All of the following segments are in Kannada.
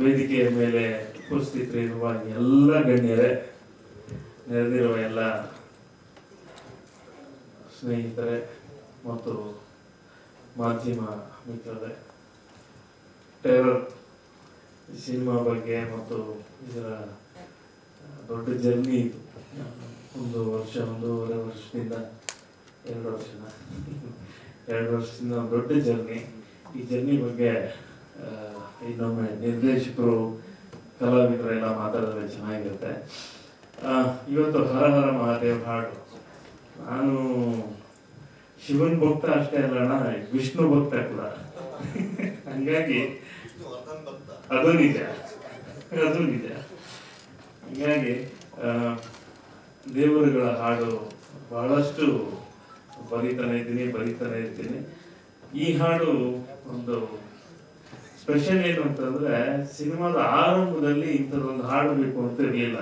ವೇದಿಕೆಯ ಮೇಲೆ ಉಪಸ್ಥಿತರಿರುವ ಎಲ್ಲ ಗಣ್ಯರೇ, ನೆರೆದಿರುವ ಎಲ್ಲ ಸ್ನೇಹಿತರೆ ಮತ್ತು ಮಾಧ್ಯಮ ಮಿತ್ರರೇ ಟೇರರ್ ಸಿನಿಮಾ ಬಗ್ಗೆ ಮತ್ತು ಇದರ ದೊಡ್ಡ ಜರ್ನಿ ಇದು. ಒಂದು ವರ್ಷ, ಒಂದೂವರೆ ವರ್ಷದಿಂದ ಎರಡು ವರ್ಷನ ಎರಡು ವರ್ಷದಿಂದ ದೊಡ್ಡ ಜರ್ನಿ. ಈ ಜರ್ನಿ ಬಗ್ಗೆ ಇನ್ನೊಮ್ಮೆ ನಿರ್ದೇಶಕರು ಕಲಾವಿದರೆಲ್ಲ ಮಾತಾಡಿದ್ರೆ ಚೆನ್ನಾಗಿರುತ್ತೆ. ಇವತ್ತು ಹರ ಹರ ಮಹಾದೇವ್ ಹಾಡು. ನಾನು ಶಿವನ್ ಭಕ್ತ ಅಷ್ಟೇ ಅಲ್ಲಣ್ಣ ವಿಷ್ಣು ಭಕ್ತ ಕೂಡ. ಹಂಗಾಗಿ ಅದು ನಿಜ. ಅದು ನಿಜ. ಹಂಗಾಗಿ ದೇವರುಗಳ ಹಾಡು ಬಹಳಷ್ಟು ಬರೀತಾನೆ ಇದ್ದೀನಿ, ಬರೀತಾನೆ ಇರ್ತೀನಿ. ಈ ಹಾಡು ಒಂದು ಸ್ಪೆಷಲ್ ಏನು ಅಂತಂದ್ರೆ, ಸಿನಿಮಾದ ಆರಂಭದಲ್ಲಿ ಇಂಥದ್ದೊಂದು ಹಾಡು ಬೇಕು ಅಂತ ಇರಲಿಲ್ಲ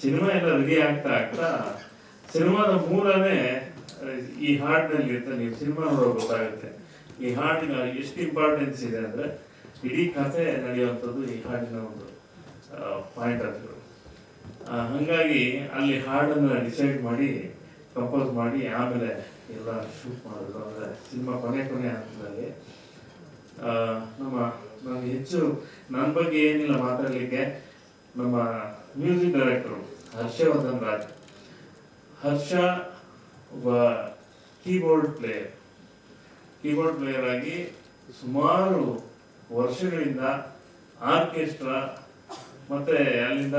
ಸಿನಿಮಾ ಎಲ್ಲ ರೆಡಿ ಆಗ್ತಾ ಆಗ್ತಾ, ಸಿನಿಮಾದ ಮೂಲನೇ ಈ ಹಾಡಿನಲ್ಲಿ ಅಂತ ನೀವು ಸಿನಿಮಾ ನೋಡೋ ಗೊತ್ತಾಗುತ್ತೆ. ಈ ಹಾಡಿನ ಎಷ್ಟು ಇಂಪಾರ್ಟೆನ್ಸ್ ಇದೆ ಅಂದ್ರೆ, ಇಡೀ ಕಥೆ ನಡೆಯುವಂಥದ್ದು ಈ ಹಾಡಿನ ಒಂದು ಪಾಯಿಂಟ್ ಅಂತ ಹಂಗಾಗಿ ಅಲ್ಲಿ ಹಾಡನ್ನು ಡಿಸೈಡ್ ಮಾಡಿ ಕಂಪೋಸ್ ಮಾಡಿ, ಆಮೇಲೆ ಎಲ್ಲ ಶೂಟ್ ಮಾಡೋದು. ಅಂದ್ರೆ ಸಿನಿಮಾ ಕೊನೆ ಕೊನೆ ಹಂತದಲ್ಲಿ ನಮ್ಮ ನನಗೆ ಹೆಚ್ಚು ನನ್ನ ಬಗ್ಗೆ ಏನಿಲ್ಲ, ಮಾತಾಡಲಿಕ್ಕೆ. ನಮ್ಮ ಮ್ಯೂಸಿಕ್ ಡೈರೆಕ್ಟರ್ ಹರ್ಷವರ್ಧನ್ ರಾಜ್. ಹರ್ಷ ಒಬ್ಬ ಕೀಬೋರ್ಡ್ ಪ್ಲೇಯರ್ ಕೀಬೋರ್ಡ್ ಪ್ಲೇಯರ್ ಆಗಿ ಸುಮಾರು ವರ್ಷಗಳಿಂದ ಆರ್ಕೆಸ್ಟ್ರಾ ಮತ್ತೆ ಅಲ್ಲಿಂದ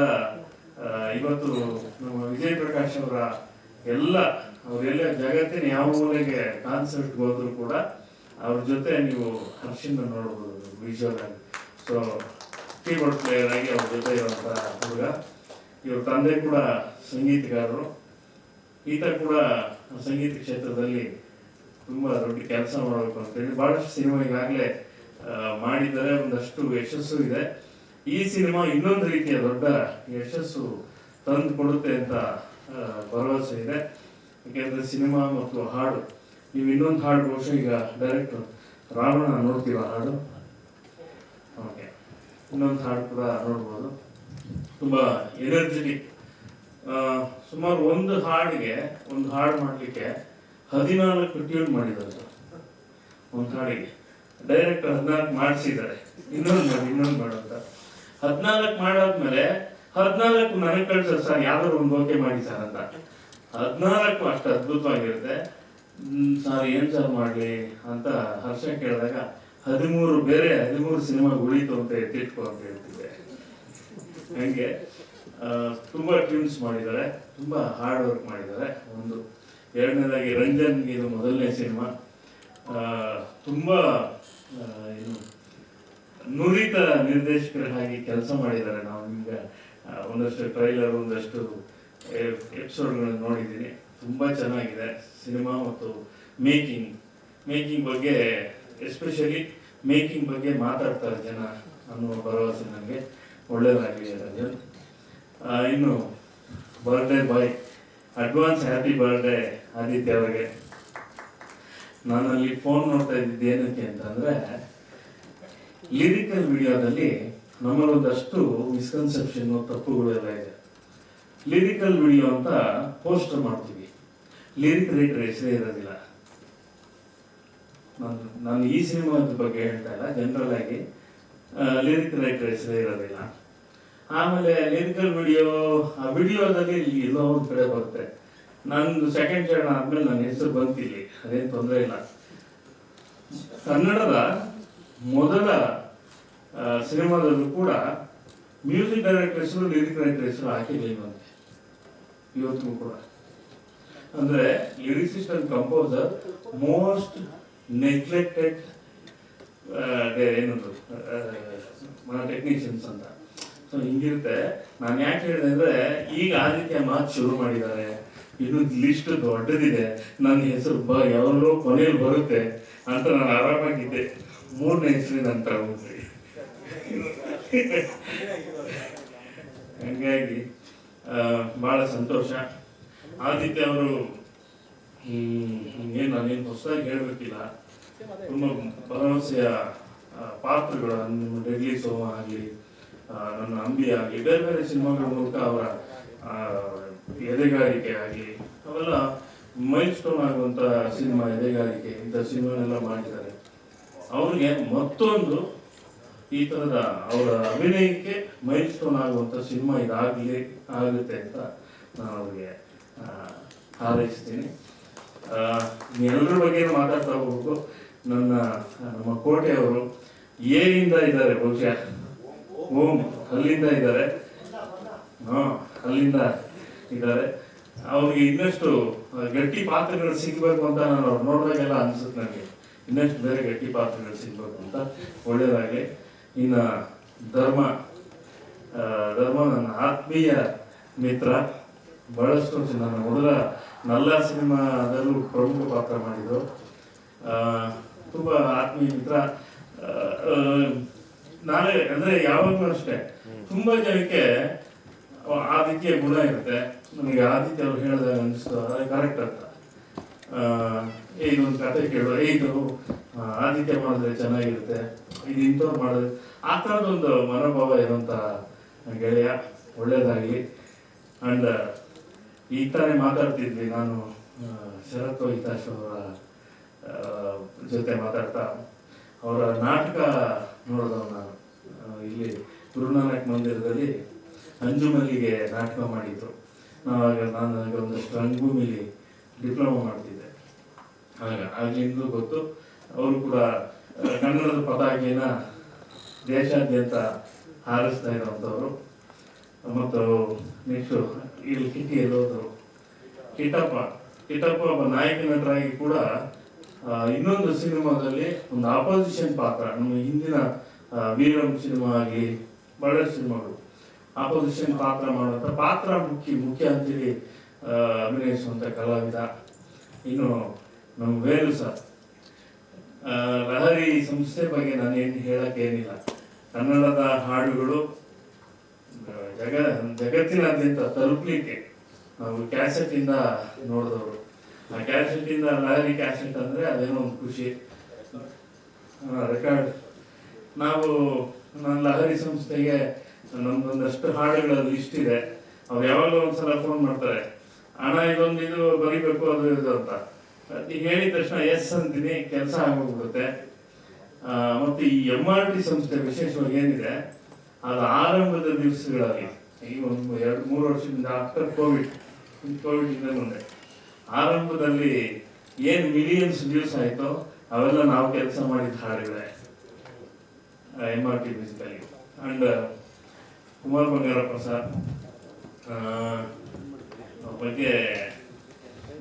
ಇವತ್ತು ನಮ್ಮ ವಿಜಯ್ ಪ್ರಕಾಶ್ ಅವರ ಎಲ್ಲ, ಅವರೆಲ್ಲ ಜಗತ್ತಿನ ಯಾವ ಮೂಲೆಗೆ ಕಾನ್ಸರ್ಟ್ ಹೋದ್ರು ಕೂಡ ಅವ್ರ ಜೊತೆ ನೀವು ಹರ್ಷಿಂದ ನೋಡ್ಬೋದು ವಿಜುವಲ್ ಆಗಿ ಸೊ ಕೀಬೋರ್ಡ್ ಪ್ಲೇಯರ್ ಆಗಿ ಅವ್ರ ಜೊತೆ ಇರುವಂತ ಹುಡುಗ. ಇವ್ರ ತಂದೆ ಕೂಡ ಸಂಗೀತಗಾರರು. ಈತ ಕೂಡ ಸಂಗೀತ ಕ್ಷೇತ್ರದಲ್ಲಿ ತುಂಬಾ ದೊಡ್ಡ ಕೆಲಸ ಮಾಡಬೇಕು ಅಂತೇಳಿ ಬಹಳಷ್ಟು ಸಿನಿಮಾ ಈಗಾಗಲೇ ಮಾಡಿದ್ದಾರೆ. ಒಂದಷ್ಟು ಯಶಸ್ಸು ಇದೆ. ಈ ಸಿನಿಮಾ ಇನ್ನೊಂದು ರೀತಿಯ ದೊಡ್ಡ ಯಶಸ್ಸು ತಂದು ಕೊಡುತ್ತೆ ಅಂತ ಭರವಸೆ ಇದೆ. ಯಾಕೆಂದ್ರೆ ಸಿನಿಮಾ ಮತ್ತು ಹಾಡು ನೀವು ಇನ್ನೊಂದು ಹಾಡು ಬಹುಶಃ ಈಗ ಡೈರೆಕ್ಟ್ ರಾವಣ ನೋಡ್ತೀವ ಹಾಡು? ಓಕೆ ಇನ್ನೊಂದು ಹಾಡು ಕೂಡ ನೋಡ್ಬೋದು. ತುಂಬಾ ಎನರ್ಜೆಟಿಕ್ ಸುಮಾರು ಒಂದು ಹಾಡಿಗೆ, ಒಂದು ಹಾಡು ಮಾಡಲಿಕ್ಕೆ ಹದಿನಾಲ್ಕು ಟ್ಯೂನ್ ಮಾಡಿದ್ದಾರೆ. ಸರ್ ಒಂದು ಹಾಡಿಗೆ. ಡೈರೆಕ್ಟ್ ಹದಿನಾಲ್ಕು ಮಾಡಿಸಿದ್ದಾರೆ. ಇನ್ನೊಂದು ಮಾಡಿ, ಇನ್ನೊಂದು ಮಾಡು ಅಂತ ಹದಿನಾಲ್ಕು ಮಾಡಾದ್ಮೇಲೆ ಹದಿನಾಲ್ಕು ನನಗೆ ಕಳ್ಸರ್ ಸರ್, ಯಾವ್ದಾದ್ರು ಒಂದು ಓಕೆ ಮಾಡಿ ಸರ್ ಅಂತ ಹದಿನಾಲ್ಕು ಅಷ್ಟು ಅದ್ಭುತವಾಗಿರುತ್ತೆ. ಸರ್ ಏನ್ ಸರ್ ಮಾಡ್ಲಿ ಅಂತ ಹರ್ಷ ಕೇಳಿದಾಗ, ಹದಿಮೂರು ಬೇರೆ ಹದಿಮೂರು ಸಿನಿಮಾ ಉಳಿತು ಅಂತ ಎತ್ತಿಟ್ಕೊ ಅಂತ ಹೇಳ್ತಿದ್ದೆ. ಹಂಗೆ ತುಂಬಾ ಟ್ಯೂನ್ಸ್ ಮಾಡಿದ್ದಾರೆ, ತುಂಬಾ ಹಾರ್ಡ್ ವರ್ಕ್ ಮಾಡಿದ್ದಾರೆ. ಒಂದು ಎರಡನೇದಾಗಿ ರಂಜನ್ ಇದು ಮೊದಲನೇ ಸಿನಿಮಾ. ತುಂಬಾ ಏನು, ನುರಿತ ನಿರ್ದೇಶಕರ ಹಾಗೆ ಕೆಲಸ ಮಾಡಿದ್ದಾರೆ. ನಾವು ನಿಮ್ಗೆ ಒಂದಷ್ಟು ಟ್ರೈಲರ್ ಒಂದಷ್ಟು ಎಪಿಸೋಡ್ಗಳನ್ನು ನೋಡಿದ್ದೀನಿ. ತುಂಬಾ ಚೆನ್ನಾಗಿದೆ ಸಿನಿಮಾ ಮತ್ತು ಮೇಕಿಂಗ್. ಮೇಕಿಂಗ್ ಬಗ್ಗೆ, ಎಸ್ಪೆಷಲಿ ಮೇಕಿಂಗ್ ಬಗ್ಗೆ ಮಾತಾಡ್ತಾರೆ ಜನ ಅನ್ನುವ ಭರವಸೆ ನನಗೆ. ಒಳ್ಳೇದಾಗಲಿ ರಂಜನ್. ಇನ್ನು birthday boy advance happy birthday Aditya ಅವರಿಗೆ. ನಾನು ಅಲ್ಲಿ ಫೋನ್ ನೋಡ್ತಾ ಇದ್ದಿದ್ದು ಏನಕ್ಕೆ ಅಂತಂದ್ರೆ ಲಿರಿಕಲ್ ವಿಡಿಯೋದಲ್ಲಿ ನಮ್ಮಲ್ಲಿ ಒಂದಷ್ಟು ಮಿಸ್ಕನ್ಸೆಪ್ಷನ್ ತಪ್ಪುಗಳೆಲ್ಲ ಇದೆ. ಲಿರಿಕಲ್ ವಿಡಿಯೋ ಅಂತ ಪೋಸ್ಟರ್ ಮಾಡ್ತೀವಿ. ಲಿರಿಕ್ ರೈಟರ್ ಹೆಸರೇ ಇರೋದಿಲ್ಲ. ನಾನು ನಾನು ಈ ಸಿನಿಮಾದ ಬಗ್ಗೆ ಹೇಳ್ತಾ ಇಲ್ಲ ಜನರಲ್ ಆಗಿ ಲಿರಿಕ್ ರೈಟರ್ ಹೆಸರೇ ಇರೋದಿಲ್ಲ. ಆಮೇಲೆ ಲಿರಿಕಲ್ ವಿಡಿಯೋ ಆ ವಿಡಿಯೋದಲ್ಲಿ ಎಲ್ಲೋ ಒಂದು ಕಡೆ ಬರುತ್ತೆ. ನಂದು ಸೆಕೆಂಡ್ ಚರಣ ಆದ್ಮೇಲೆ ನನ್ನ ಹೆಸರು ಬಂತಿಲ್ಲಿ, ಅದೇನು ತೊಂದರೆ ಇಲ್ಲ. ಕನ್ನಡದ ಮೊದಲ ಸಿನಿಮಾದಲ್ಲೂ ಕೂಡ ಮ್ಯೂಸಿಕ್ ಡೈರೆಕ್ಟರ್ ಹೆಸರು ಲಿರಿಕ್ ರೈಟರ್ ಹೆಸರು ಹಾಕಿರ್ಲಿಲ್ವಂತೆ ಇವತ್ತಿಗೂ ಕೂಡ. ಅಂದ್ರೆ lyricist and composer most neglected ಏನದು ಟೆಕ್ನಿಷಿಯನ್ಸ್ ಅಂತ. ಸೊ ಹಿಂಗಿರುತ್ತೆ. ನಾನು ಯಾಕೆ ಹೇಳಿದೆ ಅಂದರೆ, ಈಗ ಆದಿತ್ಯ ಮಾತು ಶುರು ಮಾಡಿದ್ದಾರೆ. ಇನ್ನು ಲಿಸ್ಟ್ ದೊಡ್ಡದಿದೆ. ನನ್ನ ಹೆಸರು ಬ, ಯಾವಾಗಲೂ ಕೊನೆಯಲ್ಲಿ ಬರುತ್ತೆ ಅಂತ ನಾನು ಆರಾಮಾಗಿದ್ದೆ. ಮೂರನೇ ಹೆಸರು ನಂತರ ಹೋಗ್ರಿ ಹಂಗಾಗಿ ಬಹಳ ಸಂತೋಷ. ಆದಿತ್ಯ ಅವರು ಏನು ನಾನೇನು ಹೊಸದಾಗಿ ಹೇಳಬೇಕಿಲ್ಲ. ತುಂಬ ಭರವಸೆಯ ಪಾತ್ರಗಳು ನಿಮ್ಮ ಡೆಡ್ಲಿ ಸೋಮ ಆಗಲಿ ನನ್ನ ಅಂಬಿ ಆಗಲಿ ಬೇರೆ ಬೇರೆ ಸಿನಿಮಾಗಳ ಮೂಲಕ ಅವರ ಎದೆಗಾರಿಕೆ ಆಗಲಿ ಅವೆಲ್ಲ ಮೈಲ್ ಸ್ಟೋನ್ ಆಗುವಂಥ ಸಿನಿಮಾ, ಎದೆಗಾರಿಕೆ, ಇಂಥ ಸಿನಿಮಾನೆಲ್ಲ ಮಾಡಿದ್ದಾರೆ. ಅವ್ರಿಗೆ ಮತ್ತೊಂದು ಈ ಥರದ ಅವರ ಅಭಿನಯಕ್ಕೆ ಮೈಲ್ ಸ್ಟೋನ್ ಆಗುವಂಥ ಸಿನಿಮಾ ಇದಾಗಲಿ, ಆಗುತ್ತೆ ಅಂತ ನಾನು ಅವ್ರಿಗೆ ಹಾರೈಸ್ತೀನಿ ಎಲ್ಲರ ಬಗ್ಗೆ ಮಾತಾಡ್ತಾ ಹೋಗ್ಬೇಕು. ನನ್ನ ನಮ್ಮ ಕೋಟೆಯವರು ಇಂದ ಇದ್ದಾರೆ ಬಹುಶಃ. ಓಂ, ಅಲ್ಲಿಂದ ಇದ್ದಾರೆ. ಹಾ, ಅಲ್ಲಿಂದ ಇದ್ದಾರೆ. ಅವ್ರಿಗೆ ಇನ್ನಷ್ಟು ಗಟ್ಟಿ ಪಾತ್ರಗಳು ಸಿಗಬೇಕು ಅಂತ ನಾನು ಅವ್ರು ನೋಡಿದಾಗೆಲ್ಲ ಅನಿಸುತ್ತೆ ನನಗೆ ಇನ್ನಷ್ಟು ಬೇರೆ ಗಟ್ಟಿ ಪಾತ್ರಗಳು ಸಿಗಬೇಕು ಅಂತ. ಒಳ್ಳೆಯದಾಗಿ ಇನ್ನು ಧರ್ಮ ಧರ್ಮ ನನ್ನ ಆತ್ಮೀಯ ಮಿತ್ರ. ಬಹಳಷ್ಟು ನನ್ನ ಮೊದಲ ನಲ್ಲ ಸಿನಿಮಾದಲ್ಲೂ ಪ್ರಮುಖ ಪಾತ್ರ ಮಾಡಿದ್ರು ತುಂಬ ಆತ್ಮೀಯ ಮಿತ್ರ. ನಾನೇ ಅಂದರೆ ಯಾವಾಗಲೂ ಅಷ್ಟೇ, ತುಂಬಾ ಜನಕ್ಕೆ ಆದಿತ್ಯ ಗುಣ ಇರುತ್ತೆ. ನಮಗೆ ಆದಿತ್ಯ ಅವ್ರು ಹೇಳಿದಾಗ ಅನಿಸ್ತು ಅದು ಕರೆಕ್ಟ್ ಅಂತ. ಇದೊಂದು ಕತೆ ಕೇಳು ಏ, ಇದು ಆದಿತ್ಯ ಮಾಡಿದ್ರೆ ಚೆನ್ನಾಗಿರುತ್ತೆ. ಇದು ಇಂಥವ್ರು ಮಾಡಿದ್ರೆ, ಆ ಥರದೊಂದು ಮನೋಭಾವ ಇರುವಂತ ಗೆಳೆಯ, ಒಳ್ಳೆಯದಾಗಲಿ. ಅಂಡ್ ಈಗ ತಾನೇ ಮಾತಾಡ್ತಿದ್ವಿ ನಾನು ಶರತ್ ಹಿತಾಶ್ ಅವರ ಜೊತೆ ಮಾತಾಡ್ತಾ. ಅವರ ನಾಟಕ ನೋಡಿದವ ನಾನು ಇಲ್ಲಿ ಗುರುನಾನಕ್ ಮಂದಿರದಲ್ಲಿ ಅಂಜುಮಲ್ಲಿಗೆ ನಾಟಕ ಮಾಡಿದ್ರು. ನಾವಾಗ, ನಾನು ಒಂದಷ್ಟು ರಂಗಭೂಮಿಲಿ ಡಿಪ್ಲೊಮಾ ಮಾಡ್ತಿದ್ದೆ. ಆಗ ಆಗ್ಲಿಂದಲೂ ಗೊತ್ತು, ಅವರು ಕೂಡ ಕನ್ನಡದ ಪತಾಕೆನ ದೇಶಾದ್ಯಂತ ಹಾರಿಸ್ತಾ ಇರೋಂಥವ್ರು ಮತ್ತು ನೆಕ್ಸ್ಟು ಇಲ್ಲಿ ಕಿಟ್ಟಿ ಎಲ್ಲೋದ್ರು ಕಿಟ್ಟಪ್ಪ ಕಿಟ್ಟಪ್ಪ ಒಬ್ಬ ನಾಯಕ ನಟರಾಗಿ ಕೂಡ ಇನ್ನೊಂದು ಸಿನಿಮಾದಲ್ಲಿ ಒಂದು ಆಪೋಸಿಷನ್ ಪಾತ್ರ, ನಮ್ಮ ಹಿಂದಿನ ವೀರಂ ಸಿನಿಮಾ ಆಗಲಿ ಬಹಳಷ್ಟು ಸಿನಿಮಾಗಳು. ಆಪೋಸಿಷನ್ ಪಾತ್ರ ಮಾಡುವಂಥ ಪಾತ್ರ ಮುಖ್ಯ ಮುಖ್ಯ ಅಂತೇಳಿ ಅಭಿನಯಿಸುವಂಥ ಕಲಾವಿದ. ಇನ್ನು ನಮ್ಮ ವೇಲು ಸರ್. ಲಹರಿ ಸಂಸ್ಥೆ ಬಗ್ಗೆ ನಾನೇನು ಹೇಳಕ್ಕೆ ಏನಿಲ್ಲ. ಕನ್ನಡದ ಹಾಡುಗಳು ಜಗ ಜಗತ್ತಿನಾದ್ಯಂತ ತಲುಪಲಿಕ್ಕೆ ನಾವು ಕ್ಯಾಸೆಟ್ ಇಂದ ನೋಡಿದವರು. ಆ ಕ್ಯಾಸೆಟ್ ಇಂದ ಲಹರಿ ಕ್ಯಾಸೆಟ್ ಅಂದ್ರೆ ಅದೇನೋ ಒಂದು ಖುಷಿ. ರೆಕಾರ್ಡ್ ನಾವು ನನ್ನ ಲಹರಿ ಸಂಸ್ಥೆಗೆ ನಮ್ದೊಂದಷ್ಟು ಹಾಡುಗಳ ಲಿಸ್ಟ್ ಇದೆ. ಅವ್ರು ಯಾವಾಗಲೂ ಒಂದ್ಸಲ ಫೋನ್ ಮಾಡ್ತಾರೆ. ಹಣ ಇದೊಂದು ಇದು, ಬರಿಬೇಕು, ಅದು, ಇದು ಅಂತ. ಈಗ ಹೇಳಿದ ತಕ್ಷಣ, ಎಸ್ ಅಂತೀನಿ. ಕೆಲಸ ಆಗೋಗ್ಬಿಡುತ್ತೆ. ಮತ್ತೆ ಈ ಎಂ ಆರ್ ಟಿ ಸಂಸ್ಥೆ ವಿಶೇಷವಾಗಿ ಏನಿದೆ ಅದು ಆರಂಭದ ದಿವಸಗಳಲ್ಲಿ ಈ ಒಂದು ಎರಡು, ಮೂರು ವರ್ಷದಿಂದ ಆಫ್ಟರ್ ಕೋವಿಡ್ ಕೋವಿಡ್ ಮುಂದೆ ಆರಂಭದಲ್ಲಿ ಏನ್ ಮಿಲಿಯನ್ಸ್ ವ್ಯೂಸ್ ಆಯಿತೋ, ಅವೆಲ್ಲ ನಾವು ಕೆಲಸ ಮಾಡಿದ ಹಾಡಿದ್ರೆ ಎಂ ಆರ್ ಟಿ ಮ್ಯೂಸಿಕಲ್ಲಿ ಅಂಡ್ ಕುಮಾರ್ ಬಂಗಾರಪ್ಪ ಸರ್ ಬಗ್ಗೆ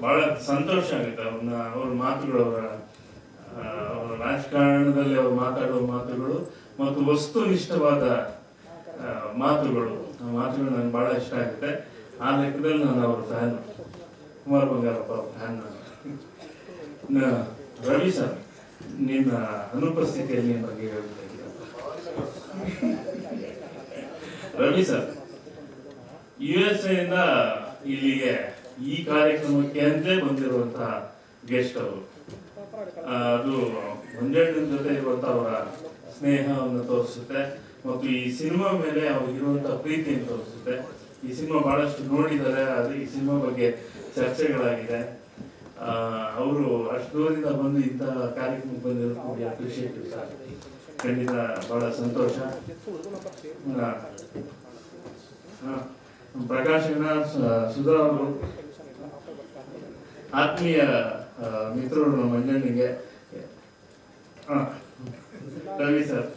ಬಹಳ ಸಂತೋಷ ಆಗುತ್ತೆ. ಅವ್ರನ್ನ, ಅವ್ರ ಮಾತುಗಳು, ಅವರ ಅವರ ರಾಜಕಾರಣದಲ್ಲಿ ಅವ್ರು ಮಾತಾಡುವ ಮಾತುಗಳು ಮತ್ತು ವಸ್ತುನಿಷ್ಠವಾದ ಮಾತುಗಳು. ಆ, ಮಾತುಗಳು ನನಗೆ ಬಹಳ ಇಷ್ಟ ಆಗುತ್ತೆ. ಆ ಲೆಕ್ಕದಲ್ಲಿ ನಾನು ಅವ್ರ ಫ್ಯಾನ್ ಕುಮಾರ್ ಬಂಗಾರಪ್ಪ ಅವ್ರ ಫ್ಯಾನ್ ರವಿ ಸರ್, ನಿನ್ನ ಅನುಪಸ್ಥಿತಿಯಲ್ಲಿ ನಿನ್ನ ಬಗ್ಗೆ ಹೇಳ್ಬೇಕಾಗಿತ್ತು ರವಿ ಸರ್ ಯು ಎಸ್ ಇಂದ ಇಲ್ಲಿಗೆ ಈ ಕಾರ್ಯಕ್ರಮಕ್ಕೆ ಅಂತಲೇ ಬಂದಿರುವಂತಹ ಗೆಸ್ಟ್ ಅವರು. ಅದು ಒಂದೆರಡು ಜೊತೆ ಇರುವಂತ ಅವರ ಸ್ನೇಹವನ್ನು ತೋರಿಸುತ್ತೆ. ಮತ್ತು ಈ ಸಿನಿಮಾ ಮೇಲೆ ಅವ್ರಿಗಿರುವಂತ ಪ್ರೀತಿಯನ್ನು ತೋರಿಸುತ್ತೆ ಈ ಸಿನಿಮಾ ಬಹಳಷ್ಟು ನೋಡಿದ್ದಾರೆ ಅದು ಈ ಸಿನಿಮಾ ಬಗ್ಗೆ ಚರ್ಚೆಗಳಾಗಿದೆ. ಅವರು ಅಷ್ಟು ದೂರದಿಂದ ಬಂದು ಇಂತಹ ಕಾರ್ಯಕ್ರಮಕ್ಕೆ ಬಂದಿರೋದು ಅಪ್ರಿಷಿಯೇಟಿವ್ ಸರ್ ಖಂಡಿತ ಬಹಳ ಸಂತೋಷ. ಪ್ರಕಾಶ್ ಸುಧಾ ಅವರು, ಆತ್ಮೀಯ ಮಿತ್ರರು ನಮ್ಮ ಮಂಜಣ್ಣಿಗೆ ರವಿ ಸರ್.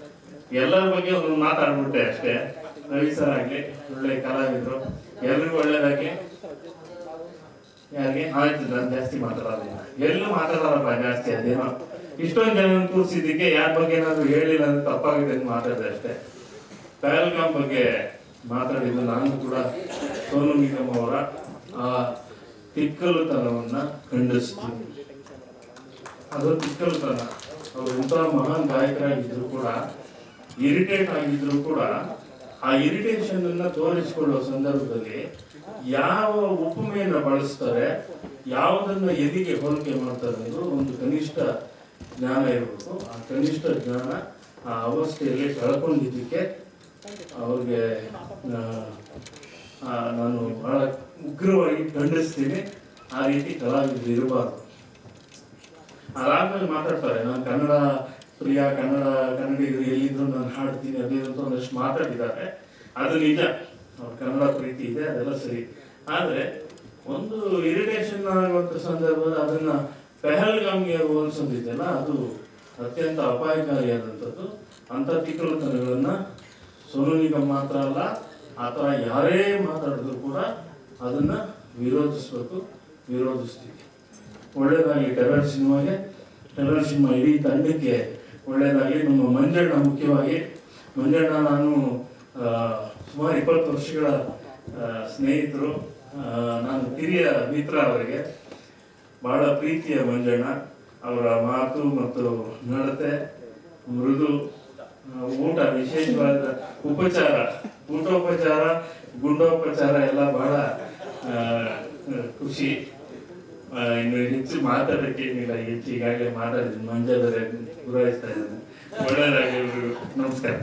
ಎಲ್ಲರ ಬಗ್ಗೆ ಒಂದು ಮಾತಾಡ್ಬಿಟ್ಟೆ ಅಷ್ಟೇ. ರವಿ ಸರ್ ಆಗ್ಲಿ ಒಳ್ಳೆ ಕಲಾವಿದರು. ಎಲ್ರಿಗೂ ಒಳ್ಳೇದಾಗ್ಲಿ. ಯಾರಿಗೆ? ಆಯ್ತು, ನಾನು ಜಾಸ್ತಿ ಮಾತಾಡೋದಿಲ್ಲ. ಎಲ್ಲೂ ಮಾತಾಡೋರಪ್ಪ ಜಾಸ್ತಿ ಅದೇನೋ ಇಷ್ಟೊಂದು ಜನ ಕೂರಿಸಿದ್ದಕ್ಕೆ ಯಾರ ಬಗ್ಗೆ ಏನಾದ್ರು ಹೇಳಿಲ್ಲ ಅಂತ ತಪ್ಪಾಗಿದೆ ಅಂತ ಮಾತಾಡಿದೆ ಅಷ್ಟೇ. ಪಹಲ್ಗಾಮ್ ಬಗ್ಗೆ ಮಾತಾಡಿದ್ದು ನಾನು ಕೂಡ ಸೋನು ನಿಗಮ್ ಅವರ, ಆ ತಿಕ್ಕಲುತನವನ್ನ ಖಂಡಿಸ್ತೀನಿ. ಅದು ತಿಕ್ಕಲುತನ. ಅವರು ಇಂಥ ಮಹಾನ್ ಗಾಯಕರಾಗಿದ್ರು ಕೂಡ ಇರಿಟೇಟ್ ಆಗಿದ್ರು ಕೂಡ ಆ ಇರಿಟೇಷನ್ ಅನ್ನ ತೋರಿಸಿಕೊಳ್ಳುವ ಸಂದರ್ಭದಲ್ಲಿ ಯಾವ ಉಪಮೆಯನ್ನ ಬಳಸ್ತಾರೆ, ಯಾವುದನ್ನು ಎದಿಗೆ ಹೋಲಿಕೆ ಮಾಡ್ತಾರೆ ಅನ್ನೋದು ಒಂದು ಕನಿಷ್ಠ ಜ್ಞಾನ ಇರಬೇಕು. ಆ ಕನಿಷ್ಠ ಜ್ಞಾನ ಆ ಅವಸ್ಥೆಯಲ್ಲಿ ಕಳ್ಕೊಂಡಿದ್ದಕ್ಕೆ ಅವ್ರಿಗೆ ನಾನು ಬಹಳ ಉಗ್ರವಾಗಿ ಖಂಡಿಸ್ತೀನಿ. ಆ ರೀತಿ ಕಲಾವಿದರು ಇರಬಾರ್ದು. ಅದಾದ್ಮೇಲೆ ಮಾತಾಡ್ತಾರೆ, ನಾನು ಕನ್ನಡ ಪ್ರಿಯ ಕನ್ನಡ ಕನ್ನಡಿಗರು ಎಲ್ಲಿದ್ರು ನಾನು ಹಾಡ್ತೀನಿ, ಅದೇ ಅಂತ ಒಂದಷ್ಟು ಮಾತಾಡಿದ್ದಾರೆ. ಅದು ನಿಜ. ಅವ್ರ ಕನ್ನಡ ಪ್ರೀತಿ ಇದೆ, ಅದೆಲ್ಲ ಸರಿ. ಆದ್ರೆ ಒಂದು ಇರಿಟೇಷನ್ ಆಗುವಂತ ಸಂದರ್ಭ ಅದನ್ನ ಪೆಹಲ್ಗಾಮ್ಗೆ ಹೋಲಿಸೋದಿದೆಯಲ್ಲ, ಅದು ಅತ್ಯಂತ ಅಪಾಯಕಾರಿಯಾದಂಥದ್ದು. ಅಂತ ತಿಕ್ಕಳತನಗಳನ್ನ ಸೋನು ನಿಗಮ್ ಮಾತ್ರ ಅಲ್ಲ, ಆ ಯಾರೇ ಮಾತಾಡಿದ್ರು ಕೂಡ ಅದನ್ನ ವಿರೋಧಿಸ್ಬೇಕು, ವಿರೋಧಿಸ್ತೀವಿ. ಒಳ್ಳೇದಾಗಿ ಟೆರರ್ ಸಿನಿಮಾಗೆ. ಟೆರರ್ ಸಿನಿಮಾ ಇಡೀ ತಂಡಕ್ಕೆ ಒಳ್ಳೇದಾಗಲಿ ನಮ್ಮ ಮಂಜಣ್ಣ ಮುಖ್ಯವಾಗಿ. ಮಂಜಣ್ಣ ನಾನು ಸುಮಾರು ಇಪ್ಪತ್ತು ವರ್ಷಗಳ ಸ್ನೇಹಿತರು. ನಾನು ಹಿರಿಯ ಮಿತ್ರ ಅವರಿಗೆ. ಬಹಳ ಪ್ರೀತಿಯ ಮಂಜಣ್ಣ. ಅವರ ಮಾತು ಮತ್ತು ನಡತೆ, ಮೃದು, ಊಟ, ವಿಶೇಷವಾದ ಉಪಚಾರ, ಊಟೋಪಚಾರ, ಗುಂಡೋಪಚಾರ ಎಲ್ಲ ಬಹಳ ಖುಷಿ ಇನ್ನು ಹೆಚ್ಚು ಮಾತಾಡಕ್ಕೆ ಏನಿಲ್ಲ ಹೆಚ್ಚು ಈಗಾಗಲೇ ಮಾತಾಡಿದ್ರು ಮಂಜಾದರೆ ಪೂರೈಸ್ತಾ ಇದ್ದಾರೆ. ಒಳ್ಳೆಯದಾಗಿ ನಮಸ್ಕಾರ.